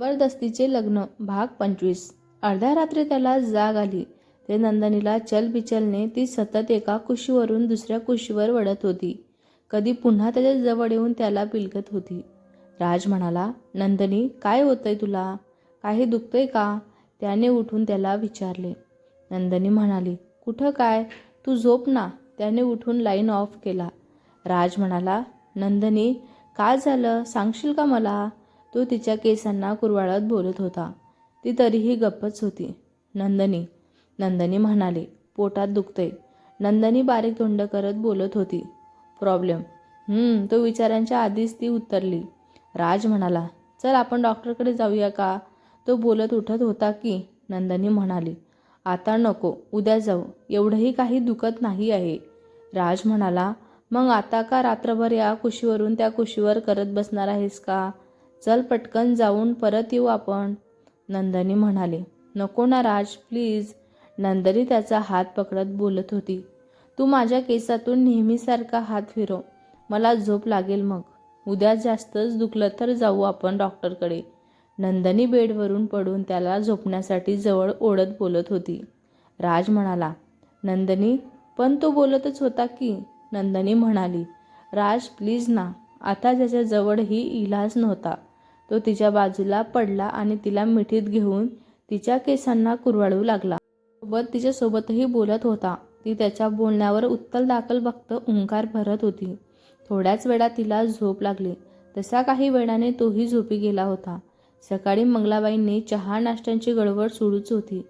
जबरदस्तीचे लग्न भाग पंचवीस. अर्ध्या रात्री त्याला जाग आली. ते नंदनीला चलबिचलने ती सतत एका कुशीवरून दुसऱ्या कुशीवर वडत होती. कधी पुन्हा त्याच्याजवळ येऊन त्याला पिलगत होती. राज म्हणाला नंदनी काय होतंय तुला? काही दुखतंय का? त्याने उठून त्याला विचारले. नंदनी म्हणाली कुठं काय? तू झोप ना. त्याने उठून लाईन ऑफ केला. राज म्हणाला नंदनी काय झालं? सांगशील का मला? तो तिच्या केसांना कुरवाळत बोलत होता. ती तरीही गप्पच होती. नंदनी नंदनी म्हणाले पोटात दुखतंय. नंदनी बारीक तोंड करत बोलत होती. प्रॉब्लेम. हम्म तो विचारांच्या आधीच ती उत्तरली. राज म्हणाला चल आपण डॉक्टरकडे जाऊया का? तो बोलत उठत होता की नंदनी म्हणाली आता नको उद्या जाऊ. एवढंही काही दुखत नाही आहे. राज म्हणाला मग आता का रात्रभर या कुशीवरून त्या कुशीवर करत बसणार आहेस का? चल पटकन जाऊन परत येऊ आपण. नंदनी म्हणाले नको ना राज प्लीज. नंदनी त्याचा हात पकडत बोलत होती तू माझ्या केसातून नेहमीसारखा हात फिरव मला झोप लागेल मग. उद्या जास्तच दुखलं तर जाऊ आपण डॉक्टरकडे. नंदनी बेडवरून पडून त्याला झोपण्यासाठी जवळ ओढत बोलत होती. राज म्हणाला नंदनी पण तो बोलतच होता की. नंदनी म्हणाली राज प्लीज ना आता त्याच्या जवळही इलाज नव्हता. तो तिच्या बाजूला पडला आणि तिला मिठीत घेऊन तिच्या केसांना कुरवाळू लागला. सोबत तिच्यासोबतही बोलत होता. ती त्याच्या बोलण्यावर उत्तल दाखल बघत ओंकार भरत होती. थोड्याच वेळा तिला झोप लागली. तसा काही वेळाने तोही झोपी गेला होता. सकाळी मंगलाबाईंनी चहा नाश्त्यांची गडबड सुरूच होती.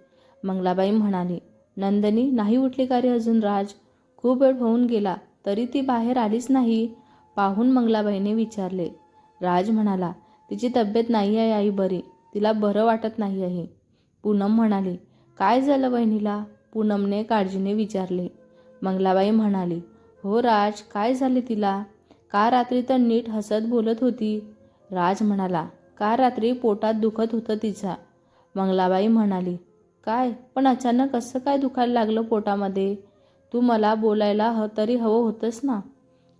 मंगलाबाई म्हणाली नंदनी नाही उठली का रे अजून राज? खूप वेळ होऊन गेला. तरी ती बाहेर आलीच नाही. पाहून मंगलाबाईने विचारले. राज म्हणाला तिची तब्येत नाही आहे आई बरी. तिला बरं वाटत नाही आहे. पूनम म्हणाली काय झालं बहिणीला पूनमने काळजीने विचारले. मंगलाबाई म्हणाली हो राज काय झाले तिला? का रात्री तर नीट हसत बोलत होती? राज म्हणाला का रात्री पोटात दुखत होतं तिचा? मंगलाबाई म्हणाली काय? पण अचानक कसं काय दुखायला लागलं पोटामध्ये? तू मला बोलायला ह तरी हवं होतंस ना?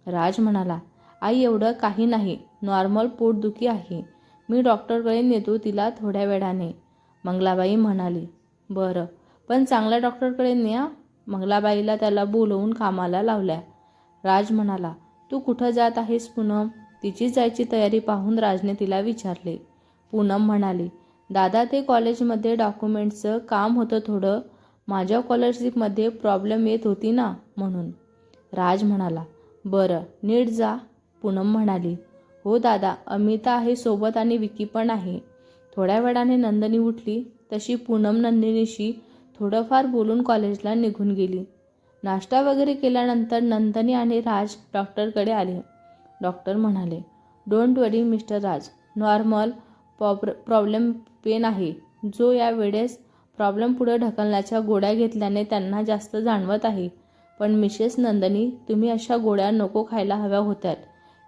राज म्हणाला आई एवढं काही नाही. नॉर्मल पोटदुखी आहे. मी डॉक्टरकडे नेतो तिला थोड्या वेळाने. मंगलाबाई म्हणाली बरं पण चांगल्या डॉक्टरकडे न्या मंगलाबाईला त्याला बोलवून कामाला लावल्या. राज म्हणाला तू कुठं जात आहेस पूनम तिची जायची तयारी पाहून राजने तिला विचारले. पूनम म्हणाली दादा ते कॉलेजमध्ये डॉक्युमेंटचं काम होतं थोडं. माझ्या कॉलरशिपमध्ये प्रॉब्लेम येत होती ना म्हणून. राज म्हणाला बरं नीट जा पूनम म्हणाली हो दादा अमिता आहे सोबत आणि विकी पण आहे. थोड्या वेळाने नंदनी उठली. तशी पूनम नंदिनीशी थोडंफार बोलून कॉलेजला निघून गेली. नाश्ता वगैरे केल्यानंतर नंदनी आणि राज डॉक्टरकडे आले. डॉक्टर म्हणाले don't worry mister Raj. Normal प्रॉब्र problem pain आहे. जो या वेळेस प्रॉब्लेम पुढे ढकलण्याच्या गोळ्या घेतल्याने त्यांना जास्त जाणवत आहे. पण मिसेस नंदनी तुम्ही अशा गोळ्या नको खायला हव्या होत्यात.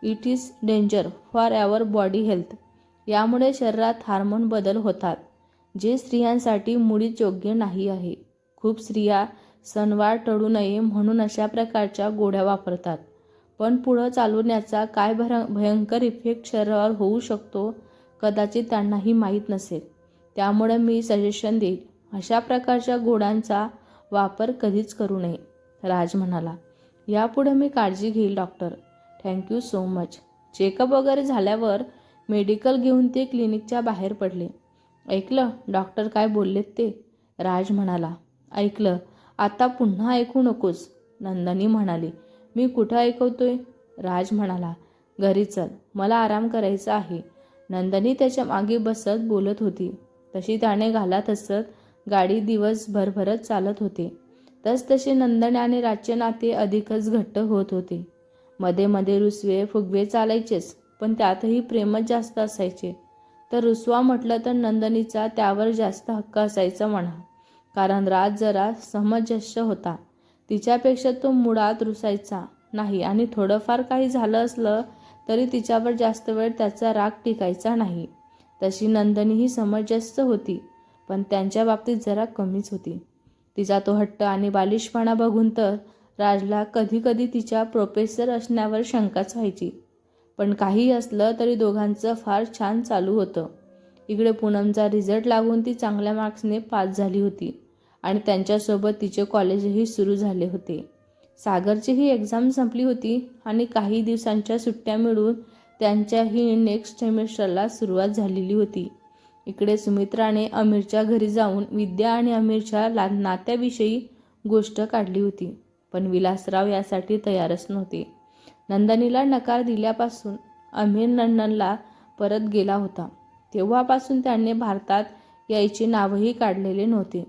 It is danger for our body health. यामुळे शरीरात हार्मोन बदल होतात जे स्त्रियांसाठी मुळीच योग्य नाही आहे. खूप स्त्रिया सणवार टळू नये म्हणून अशा प्रकारच्या गोड्या वापरतात. पण पुढं चालवण्याचा काय भर भयंकर इफेक्ट शरीरावर होऊ शकतो कदाचित त्यांनाही माहीत नसेल. त्यामुळे मी सजेशन देईल अशा प्रकारच्या गोळ्यांचा वापर कधीच करू नये राज म्हणाला. यापुढे मी काळजी घेईल doctor thank you so much checkup वगैरे झाल्यावर मेडिकल घेऊन ते क्लिनिकच्या बाहेर पडले. ऐकलं? डॉक्टर काय बोललेत ते? राज म्हणाला. ऐकलं. आता पुन्हा ऐकू नकोस. नंदनी म्हणाली. मी कुठं ऐकवतोय? राज म्हणाला. घरी चल. मला आराम करायचा आहे. नंदनी त्याच्यामागे बसत बोलत होती. तशी त्याने घालत असत गाडी दिवस भरभरत चालत होते. तसतसे नंदन आणि राजचे नाते अधिकच घट्ट होत होते. मध्ये मध्ये रुसवे फुगवे चालायचेच पण त्यातही प्रेमच जास्त असायचे. तर रुसवा म्हटलं तर नंदनीचा त्यावर जास्त हक्क असायचा म्हणा. कारण राज जरा समजस्य होता. तिच्यापेक्षा तो मुळात रुसायचा नाही आणि थोडंफार काही झालं असलं तरी तिच्यावर जास्त वेळ त्याचा राग टिकायचा नाही. तशी नंदनीही समजस्य होती पण त्यांच्या बाबतीत जरा कमीच होती. तिचा तो हट्ट आणि बालिशपणा बघून तर राजला कधीकधी तिच्या प्रोफेसर असण्यावर शंकाच व्हायची. पण काही असलं तरी दोघांचं फार छान चालू होतं. इकडे पूनमचा रिझल्ट लागून ती चांगल्या मार्क्सने पास झाली होती आणि त्यांच्यासोबत तिचे कॉलेजही सुरू झाले होते. सागरचीही एक्झाम संपली होती आणि काही दिवसांच्या सुट्ट्या मिळून त्यांच्याही नेक्स्ट सेमिस्टरला सुरुवात झालेली होती. इकडे सुमित्राने अमीरच्या घरी जाऊन विद्या आणि अमीरच्या ला नात्याविषयी गोष्ट काढली होती. पण विलासराव यासाठी तयारच नव्हते. नंदनीला नकार दिल्यापासून अमीर नंदनला परत गेला होता. तेव्हापासून त्याने भारतात यायचे नावही काढलेले नव्हते.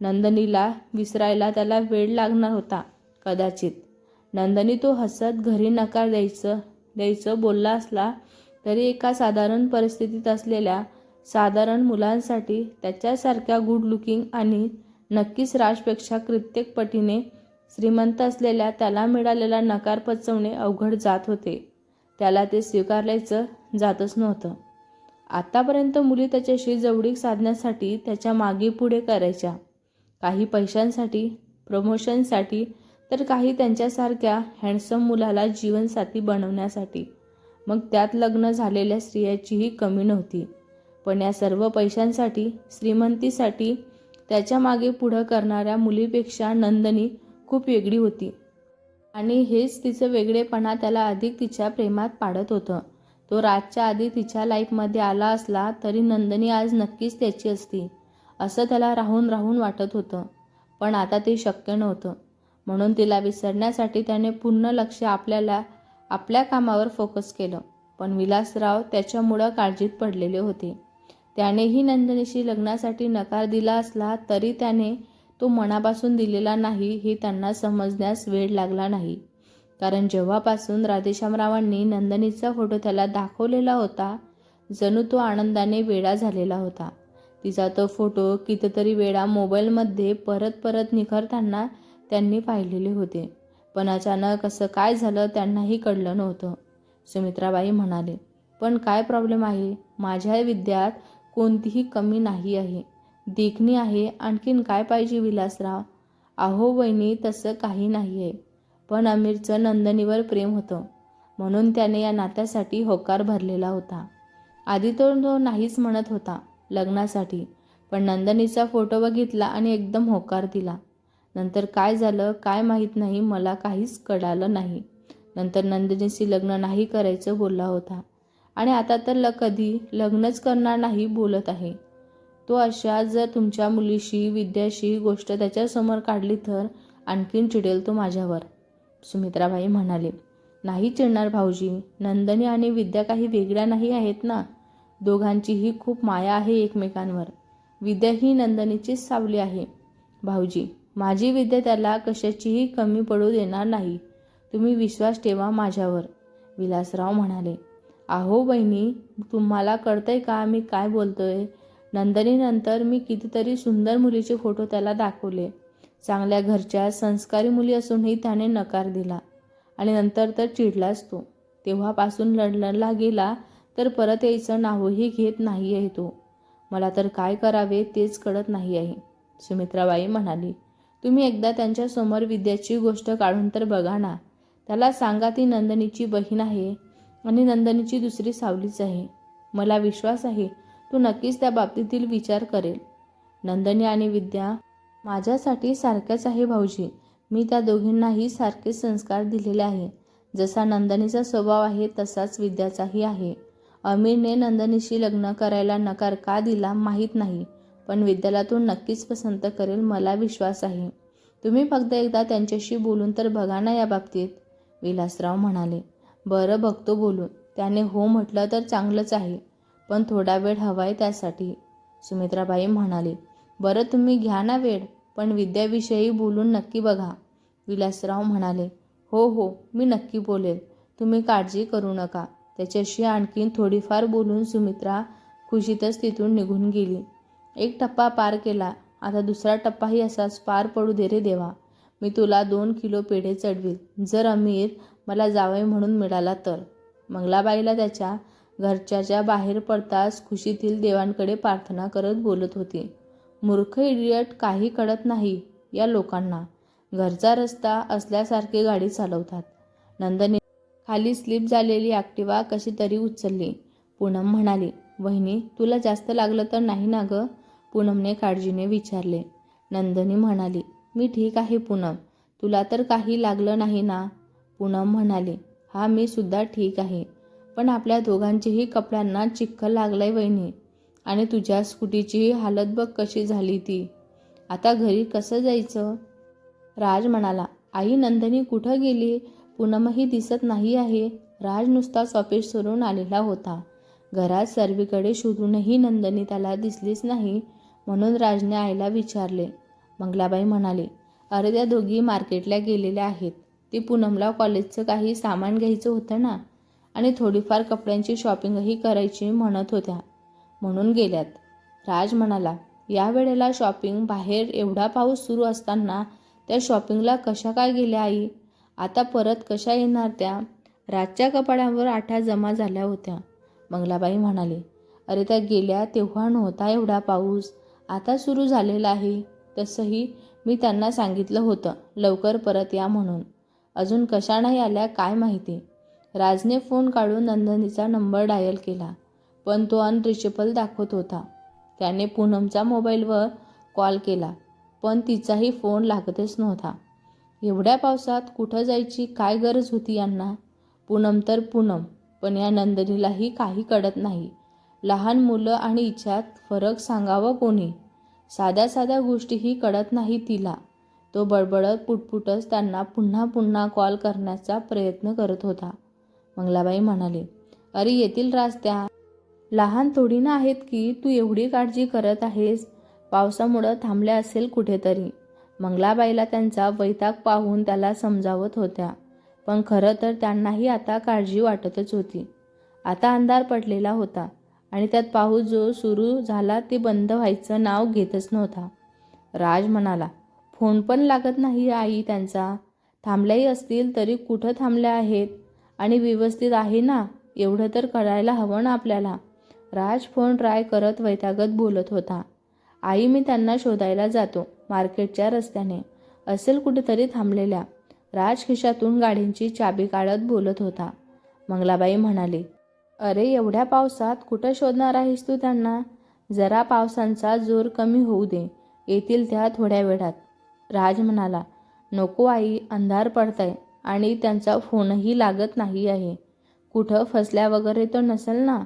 नंदनीला विसरायला त्याला वेळ लागणार होता कदाचित. नंदनी तो हसत घरी नकार द्यायचं द्यायचं बोलला असला तरी एका साधारण परिस्थितीत असलेल्या साधारण मुलांसाठी त्याच्यासारख्या गुड लुकिंग आणि नक्कीच राजपेक्षा कित्येक पटीने श्रीमंत असलेल्या त्याला मिळालेला नकार पचवणे अवघड जात होते. त्याला ते स्वीकारल्याचं जातच नव्हतं. आत्तापर्यंत मुली त्याच्याशी जवळीक साधण्यासाठी त्याच्यामागे पुढे करायच्या. काही पैशांसाठी प्रमोशनसाठी तर काही त्यांच्यासारख्या हँडसम मुलाला जीवनसाथी बनवण्यासाठी. मग त्यात लग्न झालेल्या स्त्रियाचीही कमी नव्हती. पण या सर्व पैशांसाठी श्रीमंतीसाठी त्याच्यामागे पुढं करणाऱ्या मुलीपेक्षा नंदनी खूप वेगळी होती. आणि हेच तिचं वेगळेपणा त्याला अधिक तिच्या प्रेमात पाडत होतं. तो राजच्या आधी तिच्या लाईफमध्ये आला असला तरी नंदनी आज नक्कीच त्याची असती असं त्याला राहून राहून वाटत होतं. पण आता ते शक्य नव्हतं. म्हणून तिला विसरण्यासाठी त्याने पूर्ण लक्ष आपल्याला आपल्या कामावर फोकस केलं. पण विलासराव त्याच्यामुळं काळजीत पडलेले होते. त्यानेही नंदनीशी लग्नासाठी नकार दिला असला तरी त्याने तो मनापासून दिलेला नाही हे त्यांना समजण्यास वेळ लागला नाही. कारण जेव्हापासून राधेश्यामरावांनी नंदनीचा फोटो त्याला दाखवलेला होता जणू तो आनंदाने वेडा झालेला होता. तिचा तो फोटो कितीतरी वेळा मोबाईलमध्ये परत परत निखरताना त्यांनी पाहिलेले होते. पण अचानक असं काय झालं त्यांनाही कळलं नव्हतं. सुमित्राबाई म्हणाले पण काय प्रॉब्लेम आहे? माझ्या विद्यात कोणतीही कमी नाही आहे. देखणी आहे आणखीन काय पाहिजे विलासराव? अहो वहिनी तसं काही नाही आहे पण आमिरचं नंदनीवर प्रेम होतं. म्हणून त्याने या नात्यासाठी होकार भरलेला होता. आधी तो तो नाहीच म्हणत होता लग्नासाठी. पण नंदनीचा फोटो बघितला आणि एकदम होकार दिला. नंतर काय झालं काय माहीत नाही मला काहीच कळालं नाही. नंतर नंदिनीशी लग्न नाही करायचं बोलला होता. आणि आता तर ल कधी लग्नच करणार नाही बोलत आहे. तो अशा जर तुमच्या मुलीशी विद्याशी गोष्ट त्याच्यासमोर काढली तर आणखीन चिडेल तो माझ्यावर. सुमित्राबाई म्हणाले नाही चिडणार भाऊजी. नंदनी आणि विद्या काही वेगळ्या नाही आहेत ना? दोघांचीही खूप माया आहे एकमेकांवर. विद्या ही नंदनीचीच सावली आहे. भाऊजी माझी विद्या त्याला कशाचीही कमी पडू देणार नाही. तुम्ही विश्वास ठेवा माझ्यावर. विलासराव म्हणाले अहो बहिणी तुम्हाला कळतंय का मी काय बोलतोय? नंदनीनंतर मी कितीतरी सुंदर मुलीचे फोटो त्याला दाखवले. चांगल्या घरच्या संस्कारी मुली असूनही त्याने नकार दिला आणि नंतर तर चिडलाच तो. तेव्हापासून लंडनला गेला तर परत यायचं नावही घेत नाही आहे तो. मला तर काय करावे तेच कळत नाही आहे सुमित्राबाई म्हणाली तुम्ही एकदा त्यांच्यासमोर विद्याची गोष्ट काढून तर बघा ना. त्याला सांगा ती नंदनीची बहीण आहे आणि नंदनीची दुसरी सावलीच आहे. मला विश्वास आहे तो नक्कीच त्या बाबतीतील विचार करेल. नंदनी आणि विद्या माझ्यासाठी सारख्याच आहे भाऊजी. मी त्या दोघींनाही सारखे संस्कार दिलेले आहे. जसा नंदनीचा स्वभाव आहे तसाच विद्याचाही आहे. अमीरने नंदनीशी लग्न करायला नकार का दिला माहीत नाही पण विद्याला तो नक्कीच पसंत करेल मला विश्वास आहे. तुम्ही फक्त एकदा त्यांच्याशी बोलून तर बघा ना या बाबतीत विलासराव म्हणाले. बरं बघतो बोलून. त्याने हो म्हटलं तर चांगलंच आहे. पण थोडा वेळ हवा आहे त्यासाठी. सुमित्राबाई म्हणाली बरं तुम्ही घ्या ना वेळ पण विद्याविषयी बोलून नक्की बघा. विलासराव म्हणाले हो हो मी नक्की बोलेल. तुम्ही काळजी करू नका. त्याच्याशी आणखीन थोडीफार बोलून सुमित्रा खुशीतच तिथून निघून गेली. एक टप्पा पार केला. आता दुसरा टप्पाही असाच पार पडू दे रे देवा. मी तुला दोन किलो पेढे चढवील. जर अमीर मला जावे म्हणून मिळाला तर. मंगलाबाईला त्याच्या घरच्याच्या बाहेर पडताच खुशीतील देवांकडे प्रार्थना करत बोलत होती. मूर्ख इडियट काही कळत नाही या लोकांना. घरचा रस्ता असल्यासारखे गाडी चालवतात. नंदनी खाली स्लिप झालेली ॲक्टिवा कशी तरी उचलली. पूनम म्हणाली वहिनी तुला जास्त लागलं तर नाही ना गं? पूनमने काळजीने विचारले. नंदनी म्हणाली मी ठीक आहे पूनम. तुला तर काही लागलं नाही ना? पूनम म्हणाली हा मी सुद्धा ठीक आहे. पण आपल्या दोघांचीही कपड्यांना चिक्कल लागलाय वहिनी. आणि तुझ्या स्कूटीची हालत बघ कशी झाली ती. आता घरी कसं जायचं? राज म्हणाला आई नंदनी कुठं गेली? पूनमही दिसत नाही आहे. राज नुसताच ऑफिस सोडून आलेला होता. घरात सर्वीकडे शोधूनही नंदनी त्याला दिसलीच नाही म्हणून राजने आईला विचारले. मंगलाबाई म्हणाले अरे त्या दोघी मार्केटला गेलेल्या आहेत. ती पूनमला कॉलेजचं काही सामान घ्यायचं होतं ना? आणि थोडीफार कपड्यांची शॉपिंगही करायची म्हणत होत्या. म्हणून गेल्यात. राज म्हणाला या वेळेला शॉपिंग बाहेर एवढा पाऊस सुरू असताना त्या शॉपिंगला कशा काय गेल्या आई? आता परत कशा येणार त्या राजच्या कपाडांवर आठ्या जमा झाल्या होत्या. मंगलाबाई म्हणाली अरे त्या गेल्या तेव्हा नव्हता एवढा पाऊस. आता सुरू झालेला आहे. तसंही मी त्यांना सांगितलं होतं लवकर परत या म्हणून. अजून कशा नाही आल्या काय माहिती? राजने फोन काढून नंदनीचा नंबर डायल केला पण तो अनरिचेबल दाखवत होता. त्याने पूनमचा मोबाईलवर कॉल केला पण तिचाही फोन लागतच नव्हता. एवढ्या पावसात कुठं जायची काय गरज होती यांना? पूनम तर पूनम पण या नंदनीलाही काही कळत नाही. लहान मुलं आणि इच्छात फरक सांगावं कोणी? साध्या साध्या गोष्टीही कळत नाही तिला. तो बडबडत पुटपुटच त्यांना पुन्हा पुन्हा कॉल करण्याचा प्रयत्न करत होता. मंगलाबाई म्हणाले अरे येतील रास्त्या. लहान थोडी ना आहेत की तू एवढी काळजी करत आहेस? पावसामुळं थांबल्या असेल कुठेतरी. मंगलाबाईला त्यांचा वैताग पाहून त्याला समजावत होत्या. पण खरं तर त्यांनाही आता काळजी वाटतच होती. आता अंधार पडलेला होता आणि त्यात पाऊस जो सुरू झाला ते बंद व्हायचं नाव घेतच नव्हता. राज म्हणाला फोन पण लागत नाही आई त्यांचा. थांबल्याही असतील तरी कुठं थांबल्या आहेत? आणि व्यवस्थित आहे ना? एवढं तर करायला हवं ना आपल्याला. राज फोन ट्राय करत वैतागत बोलत होता. आई मी त्यांना शोधायला जातो मार्केटच्या रस्त्याने. असेल कुठेतरी थांबलेल्या. राज खिशातून गाडींची चाबी काढत बोलत होता. मंगलाबाई म्हणाली अरे एवढ्या पावसात कुठं शोधणार आहेस तू त्यांना? जरा पावसांचा जोर कमी होऊ दे. येतील त्या थोड्या वेळात. राज म्हणाला नको आई अंधार पडताय. आणि त्यांचा फोनही लागत नाही आहे. कुठं फसल्या वगैरे तर नसेल ना?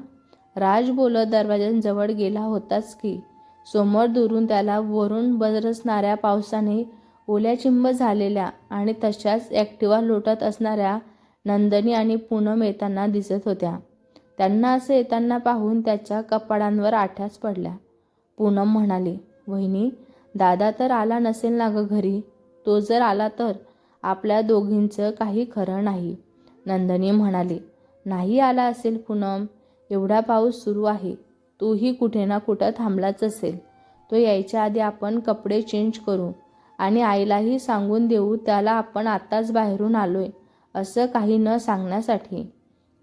राज बोलत दरवाज्यांजवळ गेला होताच की समोर दुरून त्याला वरून बरसणाऱ्या पावसाने ओल्या चिंब झालेल्या आणि तशाच ॲक्टिवा लोटत असणाऱ्या नंदनी आणि पूनम येताना दिसत होत्या. त्यांना असं येताना पाहून त्याच्या कपाडांवर आठ्याच पडल्या. पूनम म्हणाली वहिनी दादा तर आला नसेल ना गं घरी? तो जर आला तर आपल्या दोघींचं काही खरं नाही. नंदनी म्हणाली नाही आला असेल पूनम. एवढा पाऊस सुरू आहे. तोही कुठे ना कुठं थांबलाच असेल. तो यायच्या आधी आपण कपडे चेंज करू आणि आईलाही सांगून देऊ त्याला आपण आत्ताच बाहेरून आलोय असं काही न सांगण्यासाठी.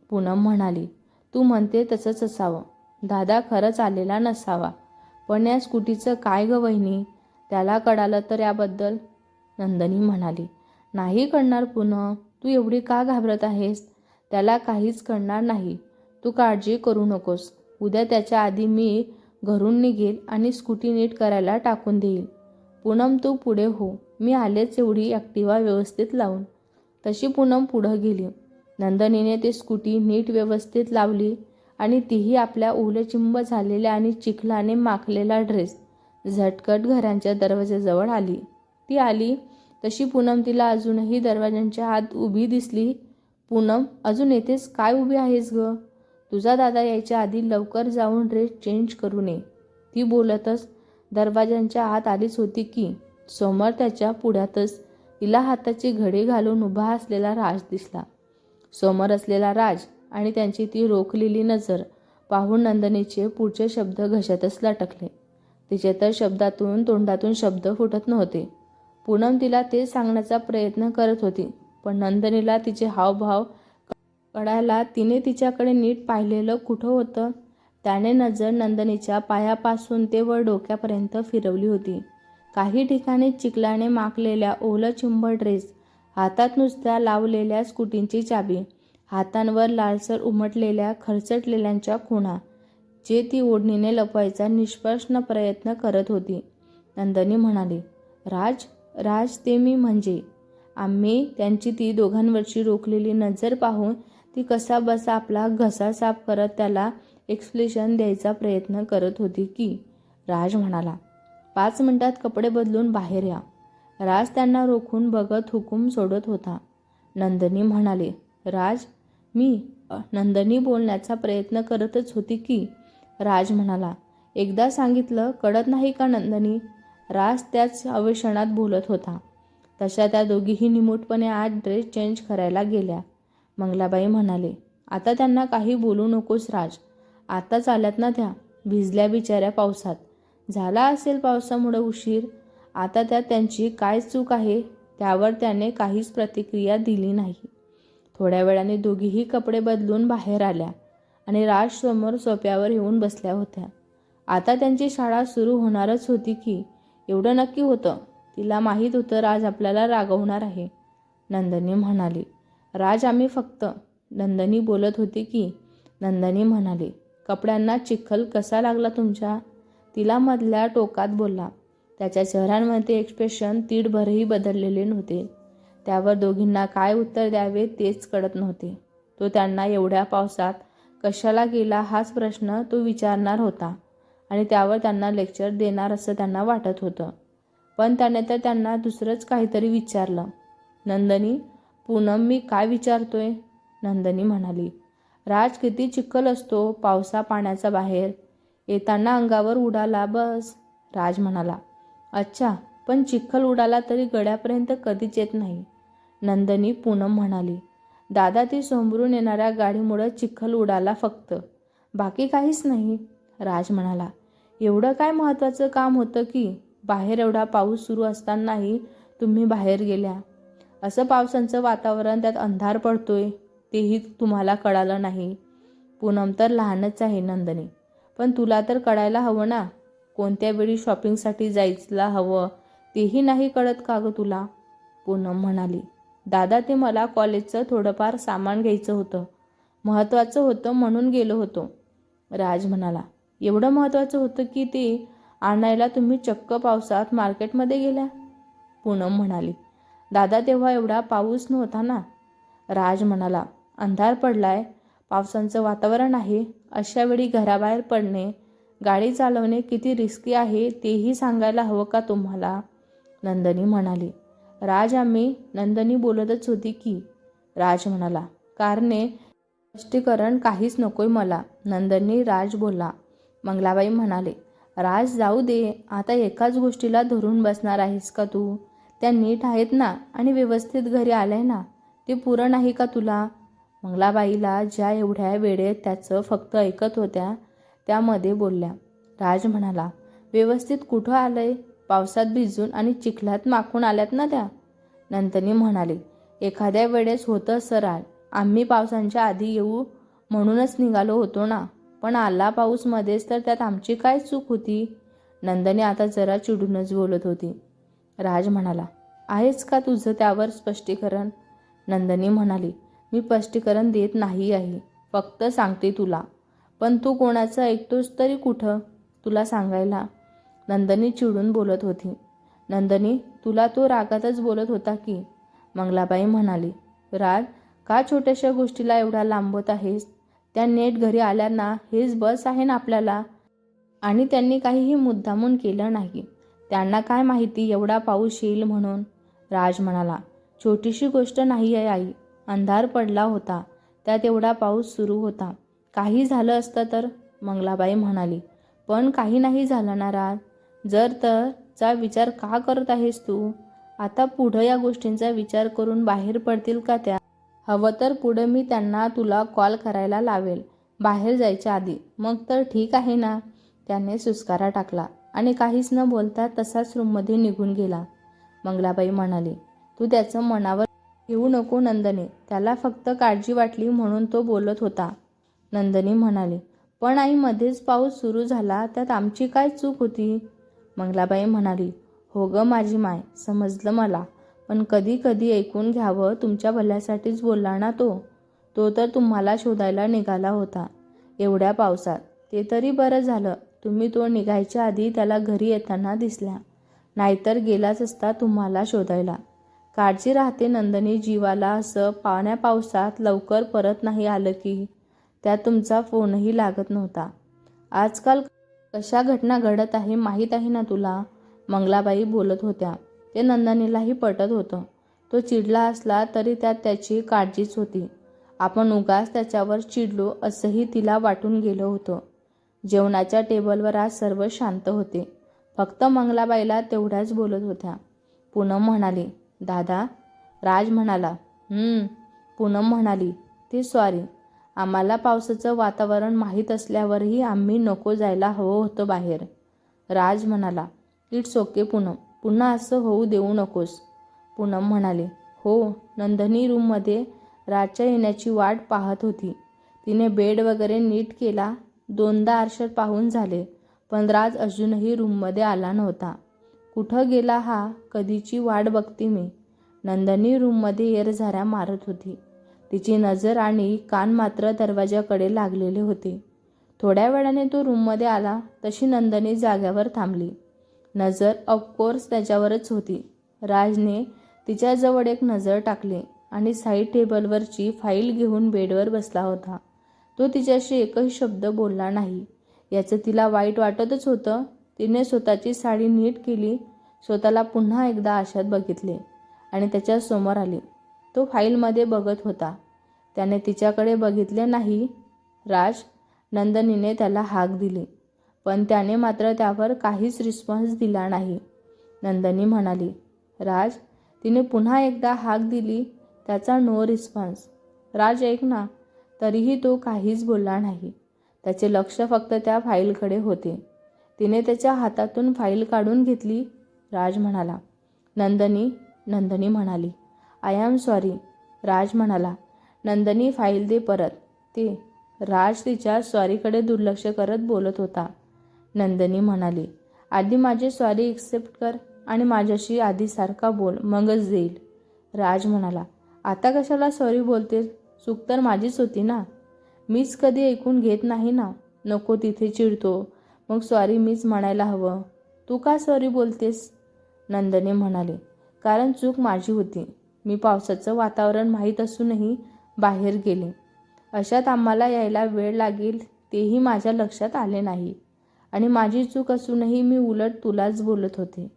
पूनम म्हणाली तू म्हणते तसंच असावं. दादा खरंच आलेला नसावा. पण या स्कूटीचं काय ग वहिनी? त्याला कळालं तर याबद्दल? नंदनी म्हणाली नाही कळणार पुन्हा तू एवढी का घाबरत आहेस? त्याला काहीच कळणार नाही. तू काळजी करू नकोस. उद्या त्याच्या आधी मी घरून निघेल आणि स्कूटी नीट करायला टाकून देईल. पूनम तू पुढे हो. मी आलेच एवढी ॲक्टिवा व्यवस्थित लावून. तशी पूनम पुढं गेली. नंदनीने ती स्कूटी नीट व्यवस्थित लावली आणि तीही आपल्या ओलेचिंब झालेल्या आणि चिखलाने माखलेला ड्रेस झटकट घरांच्या दरवाजाजवळ आली. ती आली तशी पूनम तिला अजूनही दरवाजांच्या आत उभी दिसली. पूनम अजून येथेच काय उभी आहेस ग? तुझा दादा यायच्या आधी लवकर जाऊन ड्रेस चेंज करू नये ती बोलतच दरवाजांच्या आत आलीच होती की समोर त्याच्या पुढ्यातच तिला हाताची घडे घालून उभा असलेला राज दिसला. समोर असलेला राज आणि त्यांची ती रोखलेली नजर पाहून नंदनीचे पुढचे शब्द घशातच लटकले. तिचे तर शब्दातून तोंडातून शब्द फुटत नव्हते. पूनम तिला ते सांगण्याचा प्रयत्न करत होती पण नंदनीला तिचे हावभाव कळायला तिने तिच्याकडे नीट पाहिलेलं कुठं होतं त्याने नजर नंदनीच्या पायापासून ते वर डोक्यापर्यंत फिरवली होती. काही ठिकाणी चिखलाने माकलेल्या ओलं चिंबळ ड्रेस हातात नुसत्या लावलेल्या स्कूटींची चाबी हातांवर लालसर उमटलेल्या खरचटलेल्यांच्या खुणा जे ती ओढणीने लपवायचा निष्प्रश्न प्रयत्न करत होती. नंदनी म्हणाली राज राज ते मी म्हणजे? आम्ही त्यांची ती दोघांवरची रोखलेली नजर पाहून ती कसा बसा आपला घसा साफ करत त्याला एक्सप्लेशन द्यायचा प्रयत्न करत होती की राज म्हणाला पाच मिनिटात कपडे बदलून बाहेर या. राज त्यांना रोखून बघत हुकूम सोडत होता. नंदनी म्हणाले राज मी नंदनी बोलण्याचा प्रयत्न करतच होती की राज म्हणाला एकदा सांगितलं कळत नाही का नंदनी? राज त्याच अवेषणात बोलत होता. तशा त्या दोघीही निमूटपणे आज ड्रेस चेंज करायला गेल्या. मंगलाबाई म्हणाले आता त्यांना काही बोलू नकोस राज. आताच आल्यात ना त्या? भिजल्या बिचाऱ्या पावसात. झाला असेल पावसामुळं उशीर. आता त्यात त्यांची काय चूक आहे त्यावर त्याने काहीच प्रतिक्रिया दिली नाही. थोड्या वेळाने दोघीही कपडे बदलून बाहेर आल्या आणि राज समोर सोप्यावर येऊन बसल्या होत्या. आता त्यांची शाळा सुरू होणारच होती की एवढं नक्की होतं. तिला माहीत होतं राज आपल्याला रागवणार आहे. नंदनी म्हणाली राज आम्ही फक्त नंदनी बोलत होती की नंदनी म्हणाली कपड्यांना चिखल कसा लागला तुमच्या? तिला मधल्या टोकात बोलला त्याच्या चेहऱ्यांमध्ये एक्सप्रेशन तीडभरही बदललेले नव्हते. त्यावर दोघींना काय उत्तर द्यावे तेच कळत नव्हते. तो त्यांना एवढ्या पावसात कशाला गेला हाच प्रश्न तो विचारणार होता. आणि त्यावर त्यांना लेक्चर देणार असं त्यांना वाटत होतं. पण त्याने तर त्यांना दुसरंच काहीतरी विचारलं. नंदनी पूनम मी काय विचारतोय? नंदनी म्हणाली राज किती चिखल असतो पावसा पाण्याचा बाहेर. येताना अंगावर उडाला बस. राज म्हणाला अच्छा पण चिखल उडाला तरी गड्यापर्यंत कधीच येत नाही. नंदनी पूनम म्हणाली दादा ती समोरून येणाऱ्या गाडीमुळं चिखल उडाला फक्त. बाकी काहीच नाही. राज म्हणाला एवढं काय महत्त्वाचं काम होतं की बाहेर एवढा पाऊस सुरू असतानाही तुम्ही बाहेर गेल्या? असं पावसाचं वातावरण त्यात अंधार पडतोय तेही तुम्हाला कळालं नाही. पूनम तर लहानच आहे नंदनी. पण तुला तर कळायला हवं ना? कोणत्या वेळी शॉपिंगसाठी जायला हवं तेही नाही कळत का गं तुला? पूनम म्हणाली. दादा ते मला कॉलेजचं थोडंफार सामान घ्यायचं होतं. महत्त्वाचं होतं म्हणून गेलो होतो. राज म्हणाला. एवढं महत्त्वाचं होतं की ते आणायला तुम्ही चक्क पावसात मार्केटमध्ये गेल्या. पूनम म्हणाली दादा तेव्हा एवढा पाऊस नव्हता ना? राज म्हणाला अंधार पडलाय पावसाचं वातावरण आहे. अशा वेळी घराबाहेर पडणे गाडी चालवणे किती रिस्की आहे तेही सांगायला हवं का तुम्हाला? नंदनी म्हणाली राज आम्ही नंदनी बोलतच होती की. राज म्हणाला कारणे स्पष्टीकरण काहीच नकोय मला. नंदनी राज बोलला मंगलाबाई म्हणाले राज जाऊ दे आता एकाच गोष्टीला धरून बसणार आहेस का तू? त्या नीट आहेत ना आणि व्यवस्थित घरी आलंय ना? ते पुरं नाही का तुला? मंगलाबाईला ज्या एवढ्या वेळेत त्याचं फक्त ऐकत होत्या त्यामध्ये बोलल्या. राज म्हणाला व्यवस्थित कुठं आलंय? पावसात भिजून आणि चिखलात माखून आल्यात ना त्या? नंतनी म्हणाले एखाद्या वेळेस होतं सराळ. आम्ही पावसांच्या आधी येऊ म्हणूनच निघालो होतो ना. पण आला पाऊस मध्येच तर त्यात आमची काय चूक होती? नंदनी आता जरा चिडूनच बोलत होती. राज म्हणाला आहेच का तुझं त्यावर स्पष्टीकरण? नंदनी म्हणाली मी स्पष्टीकरण देत नाही आहे फक्त सांगते तुला. पण तू कोणाचं ऐकतोस तरी कुठं? तुला सांगायला. नंदनी चिडून बोलत होती. नंदनी तुला तो रागातच बोलत होता की? मंगलाबाई म्हणाली राज का छोट्याशा गोष्टीला एवढा लांबत आहेस? त्या नेट घरी आल्या ना हेच बस आहे ना आपल्याला? आणि त्यांनी काहीही मुद्दामून केलं नाही. त्यांना काय माहिती एवढा पाऊस येईल म्हणून? राज म्हणाला छोटीशी गोष्ट नाही आहे आई. अंधार पडला होता. त्यात एवढा पाऊस सुरू होता. काही झालं असतं तर? मंगलाबाई म्हणाली पण काही नाही झालं ना राज. जर तर चा विचार का करत आहेस तू? आता पुढं या गोष्टींचा विचार करून बाहेर पडतील का त्या? हवं तर पुढं मी त्यांना तुला कॉल करायला लावेल. बाहेर जायच्या आधी. मग तर ठीक आहे ना? त्याने सुस्कारा टाकला आणि काहीच न बोलता तसाच रूममध्ये निघून गेला. मंगलाबाई म्हणाली तू त्याचं मनावर घेऊ नको नंदने. त्याला फक्त काळजी वाटली म्हणून तो बोलत होता. नंदनी म्हणाली पण आई मध्येच पाऊस सुरू झाला. त्यात आमची काय चूक होती? मंगलाबाई म्हणाली हो ग माझी माय. समजलं मला. पण कधी कधी ऐकून घ्यावं तुमच्या भल्यासाठीच बोलला ना तो. तो तर तुम्हाला शोधायला निघाला होता. एवढ्या पावसात. ते तरी बरं झालं. तुम्ही तो निघायच्या आधी त्याला घरी येताना दिसल्या. नाहीतर गेलाच असता तुम्हाला शोधायला. काळजी राहते नंदनी जीवाला असं पाण्या पावसात लवकर परत नाही आलं की त्यात तुमचा फोनही लागत नव्हता. आजकाल कशा घटना घडत आहे माहीत आहे ना तुला? मंगलाबाई बोलत होत्या. ते नंदनीलाही पटत होतं. तो चिडला असला तरी त्यात त्याची काळजीच होती. आपण उगाच त्याच्यावर चिडलो असंही तिला वाटून गेलं होतं. जेवणाच्या टेबलवर आज सर्व शांत होते. फक्त मंगलाबाईला तेवढ्याच बोलत होत्या. पूनम म्हणाली दादा. राज म्हणाला पूनम म्हणाली ती सॉरी आम्हाला पावसाचं वातावरण माहीत असल्यावरही आम्ही नको जायला हवं होतं बाहेर. राज म्हणाला इट्स ओके पूनम. पुन्हा असं होऊ देऊ नकोस. पूनम म्हणाले हो नंदनी रूममध्ये राजच्या येण्याची वाट पाहत होती. तिने बेड वगैरे नीट केला दोनदा आरशात पाहून झाले पण राज अजूनही रूममध्ये आला नव्हता. कुठं गेला हा कधीची वाट बघते मी. नंदनी रूममध्ये येरझाऱ्या मारत होती. तिची नजर आणि कान मात्र दरवाजाकडे लागलेले होते. थोड्या वेळाने तो रूममध्ये आला तशी नंदनी जाग्यावर थांबली. नजर ऑफकोर्स त्याच्यावरच होती. राजने तिच्याजवळ एक नजर टाकली आणि साईड टेबलवरची फाईल घेऊन बेडवर बसला होता. तो तिच्याशी एकही शब्द बोलला नाही. याचं तिला वाईट वाटतच होतं. तिने स्वतःची साडी नीट केली स्वतःला पुन्हा एकदा आशात बघितले आणि त्याच्यासमोर आली. तो फाईलमध्ये बघत होता. त्याने तिच्याकडे बघितले नाही. राज नंदनीने त्याला हाक दिली. पण त्याने मात्र त्यावर काहीच रिस्पॉन्स दिला नाही. नंदनी म्हणाली राज तिने पुन्हा एकदा हाक दिली त्याचा नो रिस्पॉन्स राज ऐक ना तरीही तो काहीच बोलला नाही. त्याचे लक्ष फक्त त्या फाईलकडे होते. तिने त्याच्या हातातून फाईल काढून घेतली. राज म्हणाला. नंदनी नंदनी म्हणाली आय एम सॉरी राज म्हणाला नंदनी फाईल दे परत. ते राज तिच्या सॉरीकडे दुर्लक्ष करत बोलत होता. नंदनी म्हणाली आधी माझे सॉरी एक्सेप्ट कर आणि माझ्याशी आधीसारखा बोल मगच देईल. राज म्हणाला आता कशाला सॉरी बोलतेस? चूक तर माझीच होती ना? मीच कधी ऐकून घेत नाही ना? नको तिथे चिडतो. मग सॉरी मीच म्हणायला हवं. तू का सॉरी बोलतेस? नंदने म्हणाले कारण चूक माझी होती. मी पावसाचं वातावरण माहीत असूनही बाहेर गेले. अशात आम्हाला यायला वेळ लागेल तेही माझ्या लक्षात आले नाही. आणि माझी चूक असूनही मी उलट तुलाच बोलत होते.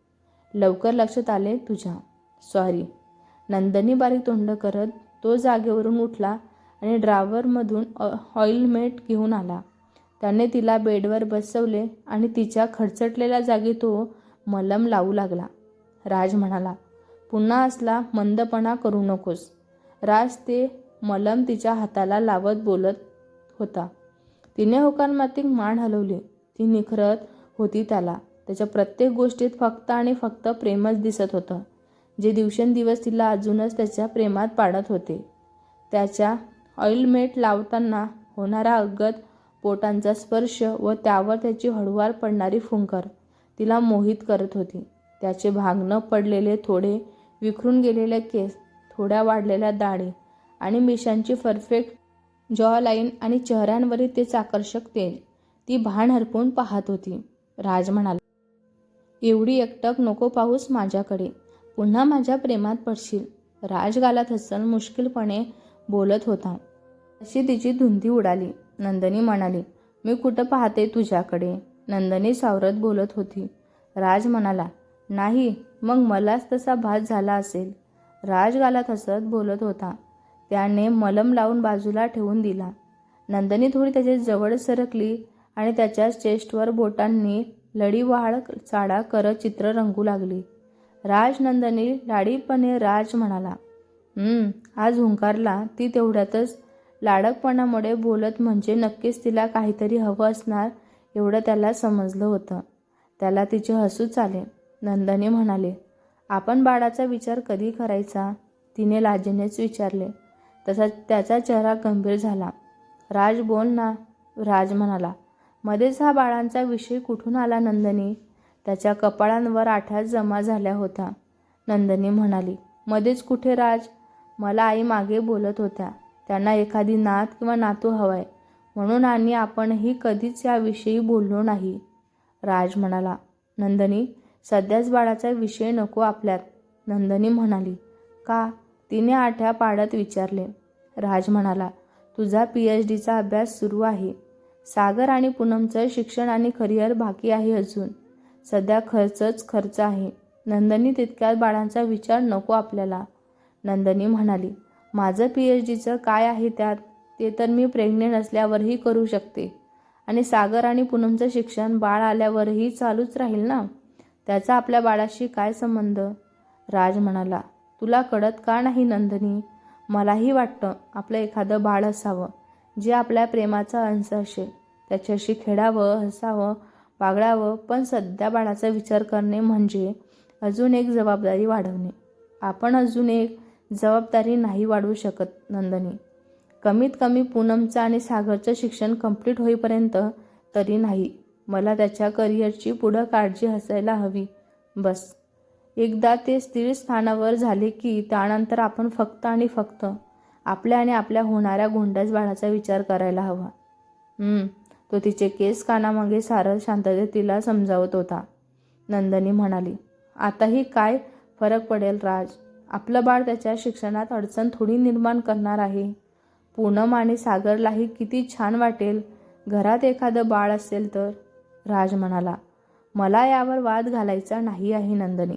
लवकर लक्षात आले तुझ्या. सॉरी नंदनी बारीक तोंड करत तो जागेवरून उठला आणि ड्रावरमधून ऑइलमेट घेऊन आला. त्याने तिला बेडवर बसवले आणि तिच्या खडचटलेल्या जागी तो मलम लावू लागला. राज म्हणाला पुन्हा असला मंदपणा करू नकोस. राज ते मलम तिच्या हाताला लावत बोलत होता. तिने होकारार्थी मान हलवली. ती निखरत होती त्याला. त्याच्या प्रत्येक गोष्टीत फक्त आणि फक्त प्रेमच दिसत होतं. जे दिवसेंदिवस तिला अजूनच त्याच्या प्रेमात पाडत होते. त्याच्या ऑइलमेट लावताना होणारा अगद पोटांचा स्पर्श व त्यावर त्याची हळूवार पडणारी फुंकर तिला मोहित करत होती. त्याचे भाग न पडलेले थोडे विखरून गेलेले केस थोड्या वाढलेल्या दाढी आणि मिशांची परफेक्ट जॉ लाईन आणि चेहऱ्यांवरील तेच आकर्षक तेज ती भान हरपून पाहत होती. राज म्हणाला एवढी एकटक नको पाहूस माझ्याकडे. पुन्हा माझ्या प्रेमात पडशील. राज गालात हसन मुश्किलपणे बोलत होता. अशी तिची धुंदी उडाली. नंदनी म्हणाली मी कुठं पाहते तुझ्याकडे? नंदनी सावरत बोलत होती. राज म्हणाला नाही मग मलाच तसा भास झाला असेल. राज गालात हसत बोलत होता. त्याने मलम लावून बाजूला ठेवून दिला. नंदनी थोडी त्याच्याजवळ सरकली. आणि त्याच्या चेस्टवर बोटांनी लढीवाळ चाडा करत चित्र रंगू लागली. राजनंदनी लाडीपणे राज म्हणाला आज हुंकारला ती तेवढ्यातच लाडकपणामुळे बोलत म्हणजे नक्कीच तिला काहीतरी हवं असणार एवढं त्याला समजलं होतं. त्याला तिचे हसूच आले. नंदनी म्हणाले आपण बाळाचा विचार कधी करायचा? तिने लाजेनेच विचारले. तसा त्याचा चेहरा गंभीर झाला. राज बोल ना. राज म्हणाला मध्येच हा बाळांचा विषय कुठून आला नंदनी? त्याच्या कपाळांवर आठ्या जमा झाल्या होत्या. नंदनी म्हणाली मध्येच कुठे राज? मला आई मागे बोलत होत्या. त्यांना एखादी नात किंवा नातू हवाय. म्हणून आणि आपणही कधीच याविषयी बोललो नाही. राज म्हणाला नंदनी सध्याच बाळाचा विषय नको आपल्यात. नंदनी म्हणाली का? तिने आठ्या पाडत विचारले. राज म्हणाला तुझा पी एच डीचा अभ्यास सुरू आहे. सागर आणि पूनमचं शिक्षण आणि करिअर बाकी आहे अजून. सध्या खर्चच खर्च आहे. नंदनी तितक्यात बाळांचा विचार नको आपल्याला. नंदनी म्हणाली माझं पी एच डीचं काय आहे त्यात? ते तर मी प्रेग्नेंट असल्यावरही करू शकते. आणि सागर आणि पूनमचं शिक्षण बाळ आल्यावरही चालूच राहील ना? त्याचा आपल्या बाळाशी काय संबंध? राज म्हणाला तुला कळत का नाही नंदनी? मलाही वाटतं आपलं एखादं बाळ असावं. जे आपल्या प्रेमाचा अंश असेल. त्याच्याशी खेळावं हसावं वागळावं पण सध्या बाळाचा विचार करणे म्हणजे अजून एक जबाबदारी वाढवणे. आपण अजून एक जबाबदारी नाही वाढवू शकत नंदनी. कमीत कमी पूनमचं आणि सागरचं शिक्षण कंप्लीट होईपर्यंत तरी नाही. मला त्याच्या करिअरची पुढं काळजी हसायला हवी. बस. एकदा ते स्थिर स्थानावर झाले की त्यानंतर आपण फक्त आणि फक्त आपल्या आणि आपल्या होणाऱ्या गोंड्याच बाळाचा विचार करायला हवा. तो तिचे केस कानामागे सारं शांततेत तिला समजावत होता. नंदनी म्हणाली आताही काय फरक पडेल राज? आपलं बाळ त्याच्या शिक्षणात अडचण थोडी निर्माण करणार आहे. पूनम आणि सागरलाही किती छान वाटेल. घरात एखादं बाळ असेल तर? राज म्हणाला मला यावर वाद घालायचा नाही आहे नंदनी.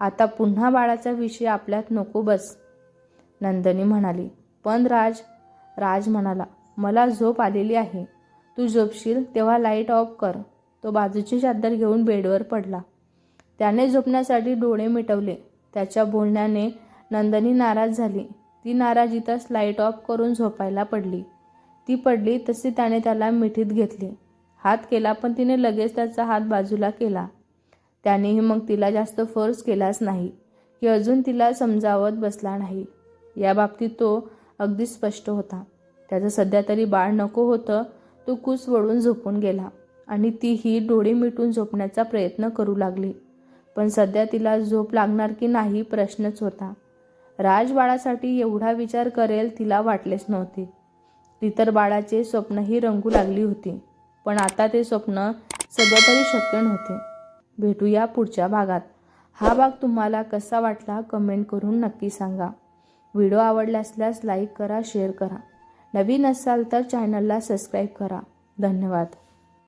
आता पुन्हा बाळाचा विषय आपल्यात नको बस. नंदनी म्हणाली पण राज राज म्हणाला मला झोप आलेली आहे. तू झोपशील तेव्हा लाइट ऑफ कर. तो बाजूची चादर घेऊन बेडवर पडला. त्याने झोपण्यासाठी डोळे मिटवले. त्याच्या बोलण्याने नंदनी नाराज झाली. ती नाराजीतच लाइट ऑफ करून झोपायला पडली. ती पडली तशी त्याने त्याला मिठीत घेतले. हात केला पण तिने लगेच त्याचा हात बाजूला केला. त्यानेही मग तिला जास्त फोर्स केलाच नाही. की अजून तिला समजावत बसला नाही. याबाबतीत तो अगदी स्पष्ट होता. त्याचं सध्या तरी बाळ नको होतं तो कुस वळून झोपून गेला आणि तीही डोळे मिटून झोपण्याचा प्रयत्न करू लागली. पण सध्या तिला झोप लागणार की नाही प्रश्नच होता. राजबाळासाठी एवढा विचार करेल तिला वाटलेच नव्हते. ती तर बाळाचे स्वप्नही रंगू लागली होती पण आता ते स्वप्न सध्या तरी शक्य नव्हते. भेटूया पुढच्या भागात. हा भाग तुम्हाला कसा वाटला कमेंट करून नक्की सांगा. व्हिडिओ आवडला असल्यास लाईक करा शेअर करा. नवीन असाल तर चॅनलला सबस्क्राईब करा. धन्यवाद.